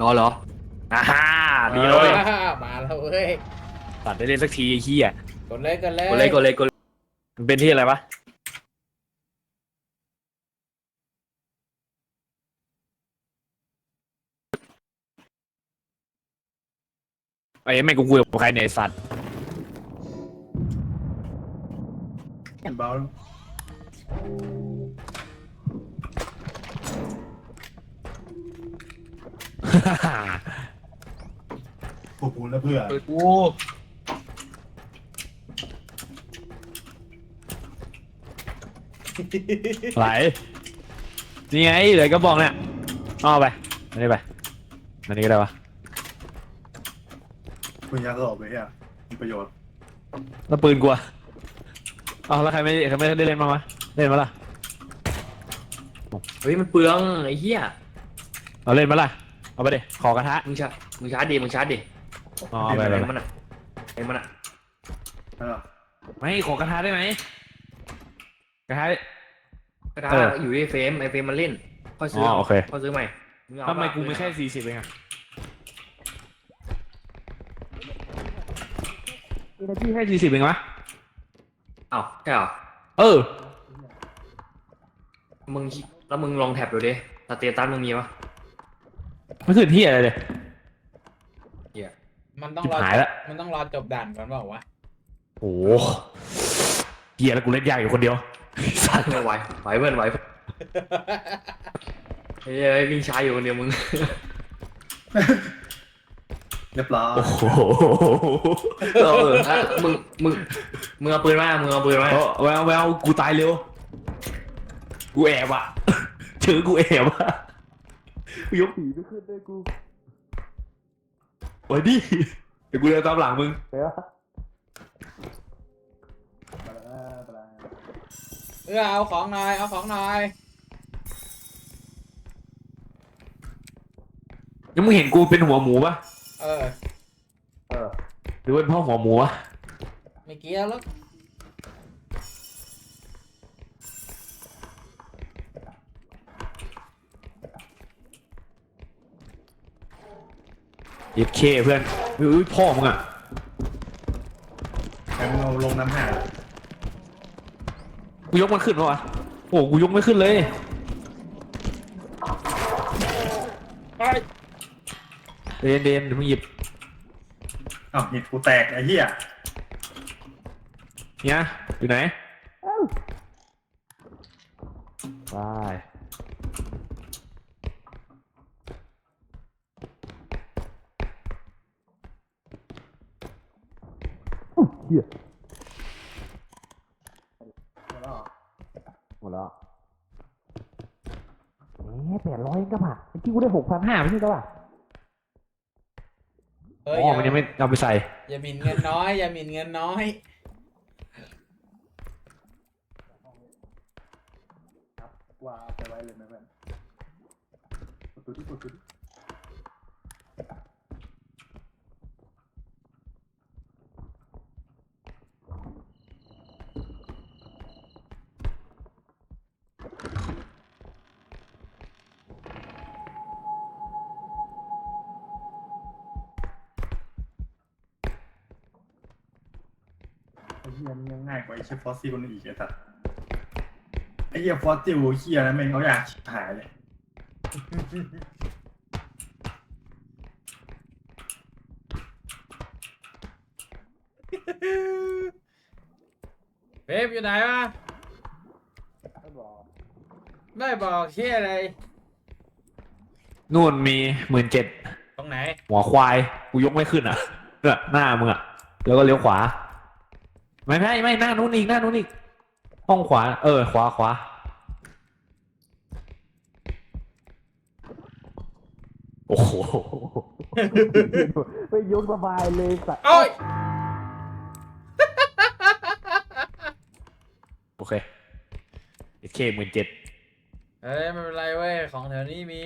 รอเหรออ่าฮ่าดีเลยอ่ามาแล้วเว้ยตัดได้เล่นสักทีไอ้เหี้ยกดเลยกดเลยกดเลยกดเลยกดเลยมันเป็นที่อะไรวะไอ้แม่งกูคุยกับใครเนี่ยไอ้สัตว์เบา ปูปูแล้วเพื่อเปิดกูไหลนี่ไงเหลยก็บอกเนี่ยเอาไปอันนี้ไปอันนี้ก็ได้ปะคุณยาสอบไปอะมีประโยชน์ แล้วปืนกูอะเอาแล้วใครไม่ใครไม่ได้เล่นมางวะเล่นมาล่ะเฮ้ยมันเปลืองไอ้เหี้ย เอาเล่นมาล่ะ เอาไปดิขอกระทะมึงชาร์จมึงชาร์จดิมึงชาร์จดิอ๋อเอาไปไปไอ้ไปมันอะไอ้มันอะนั่นหรอไม่ขอกระทะได้ไหมกระทะ กระดาษเอออยู่ที่เฟรมไอ้เฟรมมันเล่นค่อยซื้ออโอเค ค่อยซื้อใหม่งเอาทำไมปะกูมีแค่สี่สิบเองอะมีหน้าที่แค่สี่สิบเองวะเอ้าใช่เหรอเออ มึงแล้วมึงลองแท็บดูดิสเตตัสมึงมีปะ ไม่ขึ้นที่อะไรเลย มันต้องจิบรอหายละ มันต้องรอจบด่านก่อนเปล่าวะโอ้โหเฮียแล้วกูเล่นยากอยู่คนเดียวสัตว์ไม่ไหวไหวเพื่อนไหวเฮ้ยเฮ้ยวิ่งช้าอยู่คนเดียวมึงเรียบร้อยโอ้โหเอออะมึงมึงมึงเอาปืนมามึงเอาปืนมาเอาแววแววกูตายเร็ว กูแอบอะเจอกูแอบอะ กูยกผีไม่ขึ้นด้วยกูโอ้ยดิเดี๋ยวกูเดินตามหลังมึงเดี๋ยวเออเอาของหน่อย เอาของหน่อยยังมึงเห็นกูเป็นหัวหมูปะเออหรือเป็นพ่อหัวหมูวะ ไม่เกี่ยวแล้ว เย็ดเคเพื่อนอุ้ยพ่อมึงอะแอมเอาลงน้ำหากูยกมันขึ้นปะวะโอ้กูยกไม่ขึ้นเลยเดนเดนเดี๋ยวมึงหยิบอ้าวหิดกูแตกไอ้เหี้ยเนี่ยอยู่ไหนไปเฮียหมดแล้วเอ๊ะแปดร้อยก็ผ่ะเมื่อ กี้กูได้หกพันห้าไม่ใช่ก็ป่ะเอ้ยอ๋อมันยังไม่เอาไปใส่ อย่าหมิ่นเงินน้อย อย่าหมิ่นเงินน้อย ว่าไปไว้เลยไหมเพื่อนตัวที่ตัวที่ ไอ้เหี้ยมันยังง่ายกว่าไอ้เชฟฟอสซิลนี่อีกไอ้สัสไอ้เหี้ยฟอสซิลเหี้ยนะแม่งเขาอยากชิบหายเลยเว็บอยู่ไหนวะไม่บอกเชี่ยอะไร นู่นมีหมื่นเจ็ดตรงไหน หัวควาย กูยกไม่ขึ้นอะเนี่ยหน้ามึงอะ แล้วก็เลี้ยวขวา ไม่ไม่ไม่หน้านู้นอีกหน้านู้นอีก ห้องขวา เออ ขวาขวาโอ้โหไม่ยกสบายเลยสัตว์โอ้ยโอเคโอเคหมื่นเจ็ดเอ้ยไม่เป็นไรเว้ย ของแถวนี้มี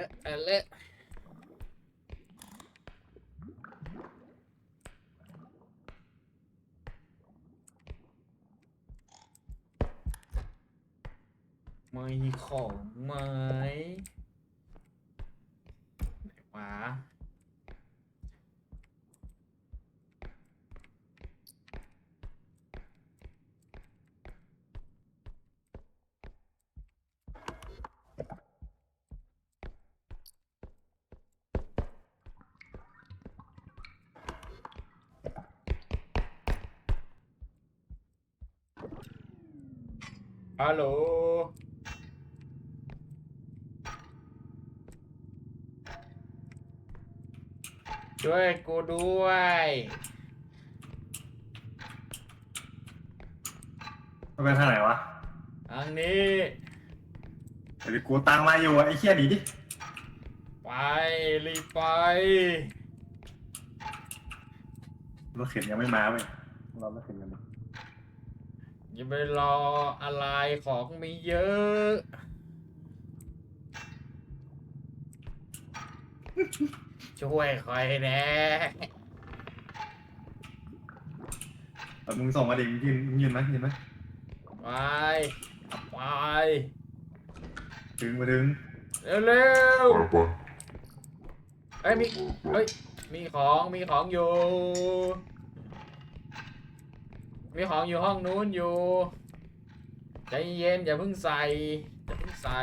อะอาเลอะไม่ของไหมไหนวะ ฮัลโหล ช่วยกูด้วย มันเป็นทางไหนวะทางนี้เดี๋ยวกูตังมาอยู่อะไอ้เหี้ยหนีดิไปรีบไป รถเข็นยังไม่มาเว้ยรอรถเข็นกันดิ อย่าไปรออะไรของมีเยอะ ช่วยคอยแน่แต่มึงส่งมาดิมึงยืนมึงยืนไหมยืนไหมไปไปถึงมาถึงเร็วเร็วๆเอ้ยมีเฮ้ยมีของมีของอยู่ มีของอยู่ห้องนู้นอยู่ใจเย็นอย่าเพิ่งใส่อย่าเพิ่งใส่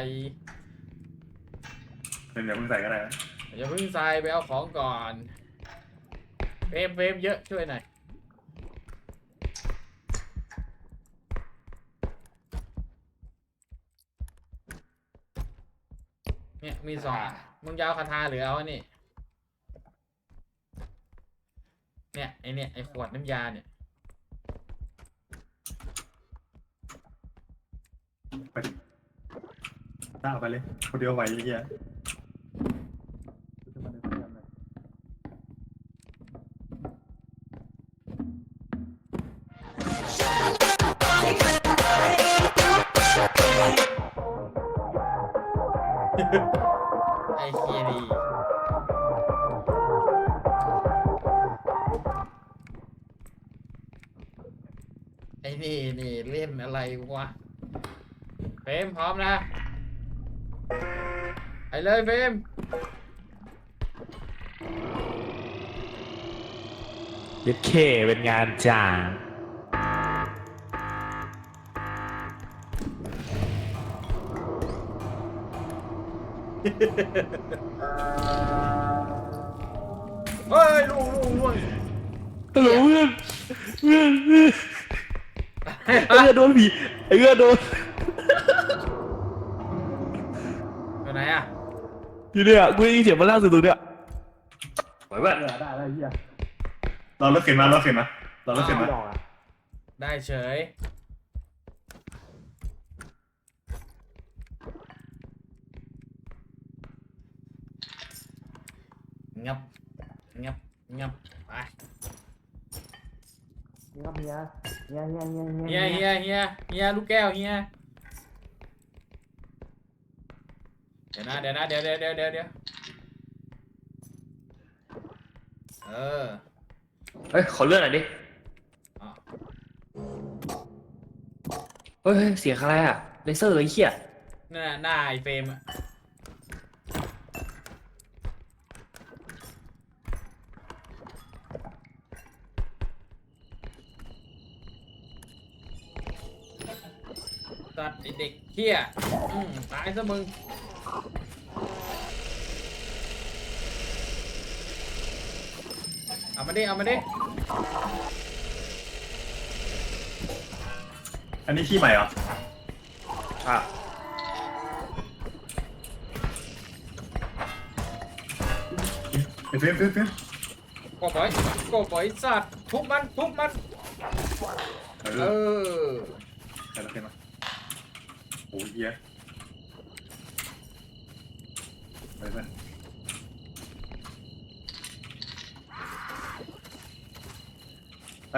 เดี๋ยวเพิ่งใส่ก็ได้นะอย่าเพิ่งใส่ไปเอาของก่อนเฟรมเฟรมเยอะช่วยหน่อยเนี่ยมีสองมึงยาวคาถาหรือเอาอันนี้เนี่ยไอเนี่ยไอขวดน้ำยาเนี่ย ไปดิต้าไปเลยคนเดียวไหวไอ้เหี้ยจะมาเดินเที่ยวเลยไอเคียดีไอนี่นี่เล่นอะไรวะ มพร้อมนะไปเลยเฟรมยึดเคเป็นงานจ้างเฮ้ยลุงลุงลุงฮัลโหลเพื่อนเพื่อนเพื่อนไอ้เอื้อโดนผีไอ้เอื้อโดน อยู่ไหนอะ อยู่เนี่ยกูได้ยินเสียงมันล่าสุดตรงเนี้ยไหวเพื่อนเออได้ได้ไอ้เหี้ยรอรถเข็นมารถเข็นมารอรถเข็นมาได้เฉยงับงับงับไปครับเฮียเฮีย ดี๋ยวนะเดี๋ยวนะเดี๋ยวเดี๋ยวเดี๋ยวเดี๋ยวเดี๋ยวเออเฮ้ย ขอเลื่อนหน่อยดิอะเฮ้ยเฮ้ยเสียงอะไรอะเลเซอร์เลยไอ้เหี้ยนั่นน่ะหน้าไอ้เฟรมอะตัดไอเด็กเฮียอืมตายซะมึง เอามาดิเอามาดิอันนี้ขี้ใหม่เหรออะไอ้เฟรมเฟรมเฟรมก็ปล่อยก็ปล่อยสัตว์ทุบมันทุบมันเอเอออใส่รถเข็นมาโอ้ยเฮียไปเพื่อน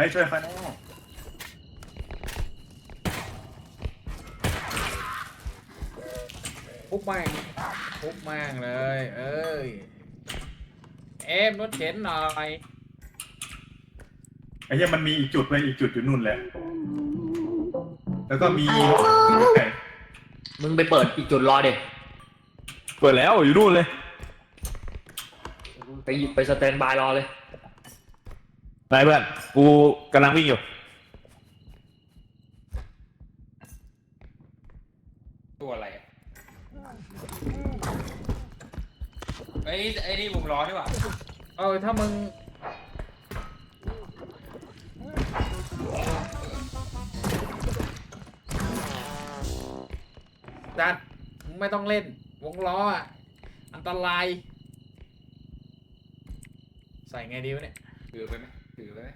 ไปช่วยไฟแน่ทุบแม่งทุบแม่งเลย เอ้ย เอฟรถเข็นหน่อยไอ้เหี้ยมันมีอีกจุดไว้อีกจุดอยู่นู่นแหละ แล้วก็มีไก่มึงไปเปิดอีกจุดรอเด็กเปิดแล้วอยู่นู่นเลย ไปไปสแตนบายรอเลย ไปเพื่อนกูกำลังวิ่งอยู่ตัวอะไรอะไอ้ยไอ้นี่วงล้อดีกว่าเออถ้ามึงจัดมึงไม่ต้องเล่น วงล้ออะ อันตราย ใส่ไงดีวะเนี่ยถือไปไหม ถือไปไหม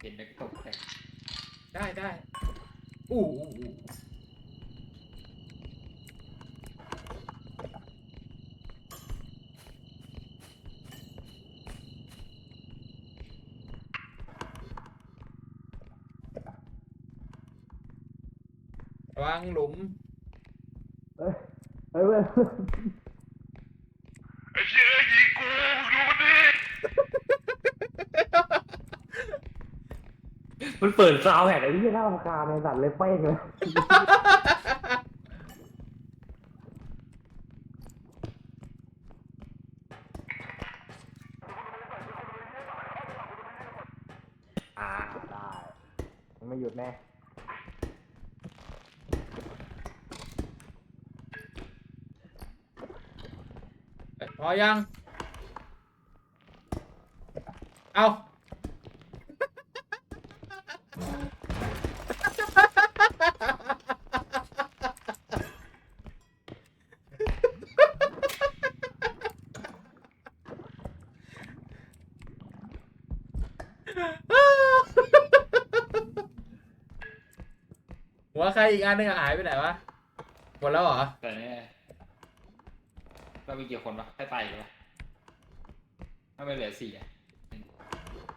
เห็นแล้วก็ตกใจได้ได้อู้อู้อู้ระวังหลุมไปเพื่อ มันเปิดซาวแหกไอ้ที่น่ารำคาญในสัตว์เลยเป้งเลยอ่าได้มันไม่หยุดแน่พอยัง เอาหัว ใครอีกอันหนึงอะหายไปไหนวะ หมดแล้วเหรอ แต่เนี่ยเรามีกี่คนวะแค่ตายอีกวะถ้าไม่เหลือสี่อะ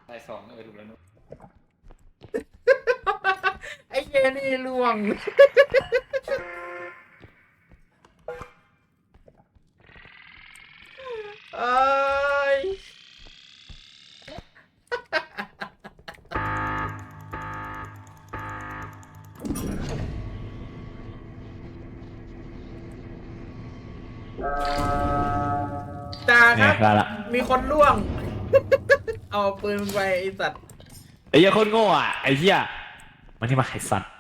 ตายสองเออถูกแล้วนุ๊กไอ้เจนี่ล่วง ได้ละมีคนล่วง เอาปืนไปไอสัตว์ไอ้เหี้ยโคนโง่อะไอ้เหี้ยมันนี่มาไอ้สัตว์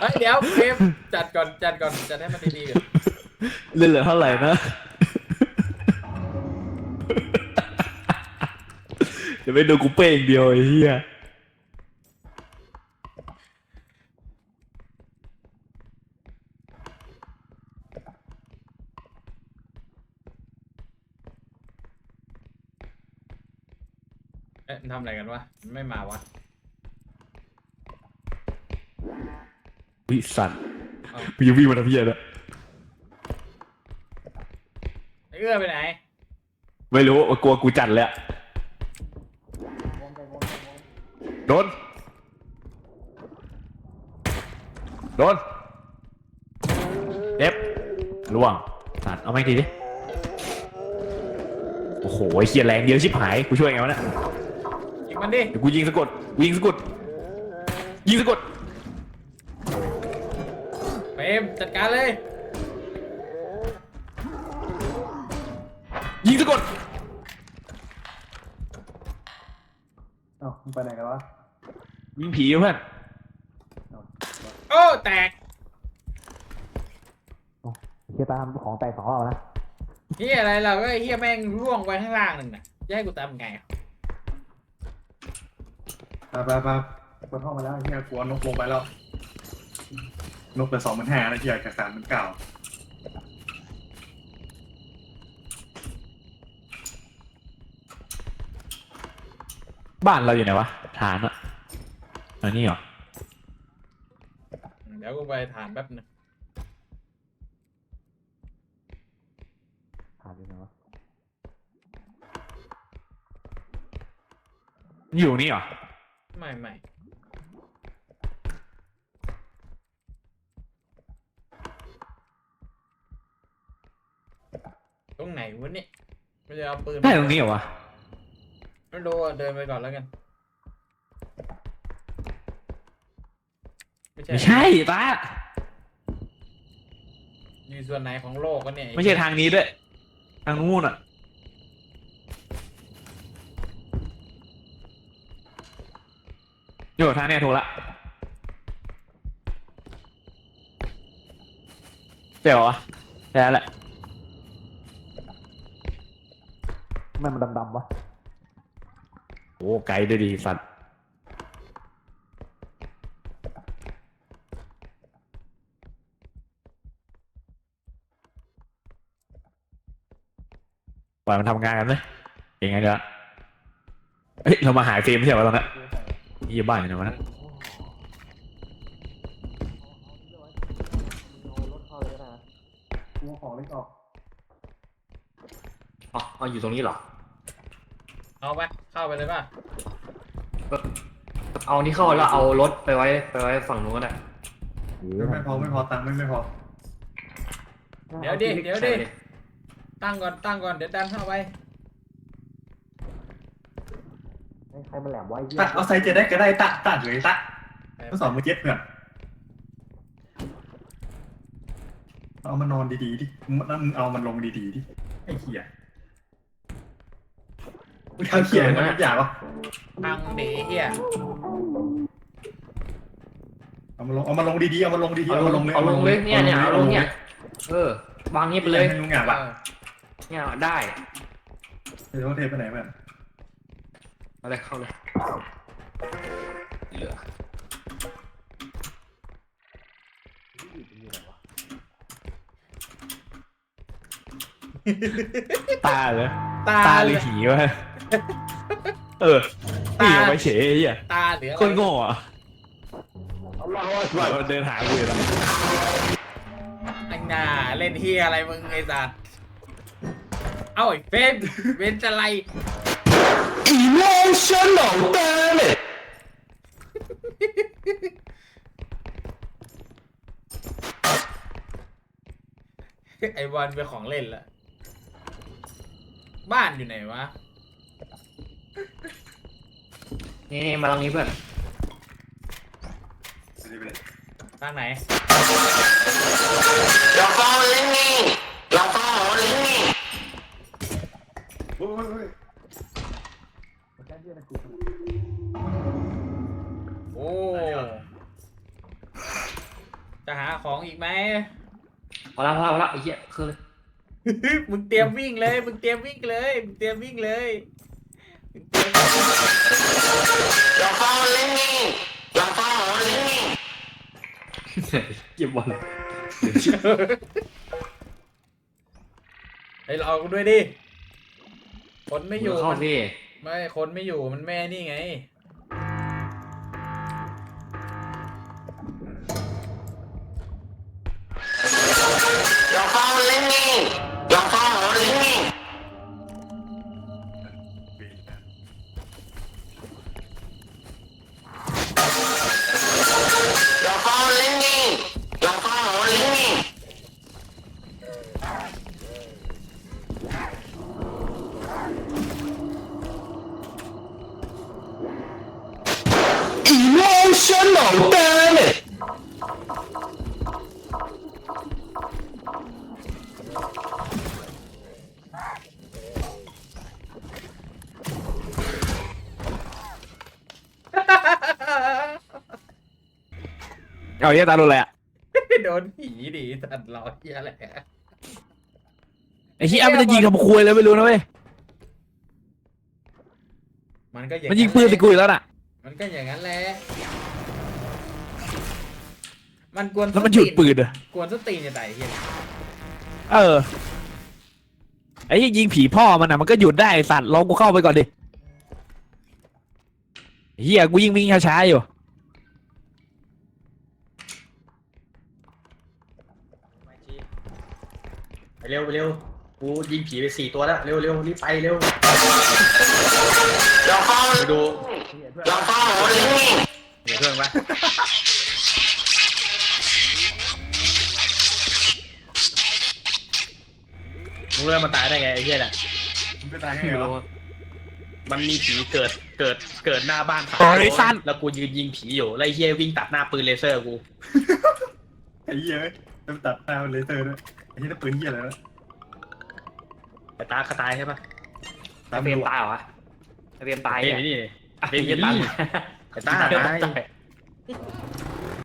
เฮ้ยเดี๋ยวเฟรมจัดก่อนจัดก่อนจัดให้มันดีๆก่อนเล่นเหลือเท่าไหร่นะจะไปดูกูเป้งเดียวไอ้เหี้ย อ๊ะมันทำอะไรกันวะมันไม่มาวะวิสัตว์เอ้ากูยังวิ่งมาทำเหี้ยนะไอ้เอื้อไปไหนไม่รู้ว่ากลัวกูจัดเลยอะโดน โดนเจ็บล่วงสัตว์เอาไม่งทีดิ โอ้โหไอ้เคียแรงเดียวชิบหาย กูช่วยไงวะเนี่ยยิง มันดิ เดี๋ยวกูยิงสะกดกูยิงสะกด ยิงสะกด เฟรมจัดการเลยยิงสะกด เอ้ามึงไปไหนกันวะยิงผีเพื่อนโอ้แตกเฮียตามของแตกสองรอบนะ เฮียอะไรเราก็ไอ้เฮียแม่งร่วงไปข้างล่างหนึ่งน่ะจะให้กูตามไงอะไปไปไปบนห้องมาแล้วไอ้เหี้ยกลัวนกลงไปแล้ว นกไปสองพันห้าแล้วเหี้ยจากสามพันเก้าบ้านเราอยู่ไหนวะ ฐานอะอันนี้เหรอ เดี๋ยวกูไปถามแป๊บหนึงฐานอยู่ไหนวะ อยู่นี่เหรอ ไม่ไม่ตรงไหนวะเนี่ยไม่ได้เอาปืนมาได้ตรงนี้เหรอวะไม่รู้เดินไปก่อนแล้วกันไม่ใช่ใช่ป้าอยู่ส่วนไหนของโลกวะเนี่ยไม่ใช่ทางนี้ด้วย ทางนู้นอะ โยทางเนี้ยถูกละเจ๋วอะแค่นั้นแหละทำไมมันดำๆวะโอ้ไกลด้วยดีสัตว์ปล่อยมันทำงานกันไหมยังไงเดี๋ยวเฮ้ยเรามาหายฟิล์มไม่ใช่เหรอตอนนั้น ยี่บ้านอยู่ไหนวะนะกูเอาของเล็กออกอ๋อเอาอยู่ตรงนี้เหรอ เอาไปเข้าไปเลยป่ะเอานี่เข้าแล้วเอารถไปไว้ไปไว้ฝั่งนู้นก็ได้ไม่ไม่พอไม่พอตังค์ไม่ไม่พอเดี๋ยวดิเดี๋ยวดิใช่ตั้งก่อนตั้งก่อนเดี๋ยวดันเข้าไป ใครมันแหลมไว้ตะเอาใส่เจ็ดได้ก็ได้ตะตะเลยตะต้องสอนมือเจ็ดเพื่อนเอามานอนดีๆดิแล้วมึงเอามันลงดีๆดิไอ้เหี้ยมึงทำเหี้ยมันทุกอย่างวะพังเดเฮียเอามาลงเอามาลงดีๆเอามาลงดีๆเอาลงเอาลงเลยเนี่ยเนี่ยเอาลงเนี่ยเออวางนี้ไปเลยให้ลุงหยาบอะเออเนี่ยได้เดี๋ยวต้องเทไปไหนเพื่อน เอาเลยเข้าเลยเหลือตาเลยตาตาเหหลืรืออผีวะเออนี่เอาไปเฉยไอ้เหี้ยตาเหลือคนโง่อะว่าเดินหากูอยู่แล้วไอ้หน้าเล่นเฮียอะไรมึงไอ้สัตว์เอ้าไอ้เฟนเวนจะไร emotional damage ไอ้บอลเป็นของเล่นละบ้านอยู่ไหนวะ นี่มาตรงนี้เพื่อนทางไหนโอ้ย โอ้ จะหาของอีกไหม พอละพอละพอละไอ้เหี้ยคือเลยมึงเตรียมวิ่งเลย มึงเตรียมวิ่งเลย มึงเตรียมวิ่งเลยมึงเตรียมเก็บบอลไอ้เรากูด้วยดิคนไม่อยู่เข้ามันสิ ไม่คนไม่อยู่มันแม่นี่ไง emotional เอาเหี้ยตาโดนอะไรอะโดนผีดิตัดล้อเฮียอะไรอะไอ้เหี้ยมันจะยิงทำคุยเลยไม่รู้นะเว้ยมันก็อย่างมันยิงปืนใส่กูอีกแล้วน่ะ มันก็อย่างนั้นแหละมันกวนแล้วมันหยุดปืนอะกวนสตีนจะไหนเฮียเออไอ้เหี้ยยิงผีพ่อมันอะมันก็หยุดได้ไอ้สัตว์ลองกูเข้าไปก่อนดิเฮียกูยิงวิ่งช้าๆอยู่ เร็วไปเร็วกูยิงผีไปสี่ตัวแล้ว เร็วเร็วรีบไปเร็วไปดูเดี๋ยวเพื่อนปะรู้แล้วมันตายได้ไงไอ้เหี้ยน่ะมึงไปตายให้ไม่ไงรู้วะมันมีผีเกิดเกิดเกิดหน้าบ้านสามโอ้ยตัวสั้นแล้วกูยืนยิงผีอยู่แล้วไอ้เหี้ยวิ่งตัดหน้าปืนเลเซอร์กูไอ้เหี้ยเว้ยแล้วตัดหน้าเลเซอร์ด้วย ไอ้เหี้ยนั่นปืนเหี้ยอะไรวะแต่ตาเขาตายใช่ปะไอเฟรมตายเหรอวะไอเฟรมตายไอ้เนี่ยนี่ไอเฟรมจะตายไอ้ตาตาย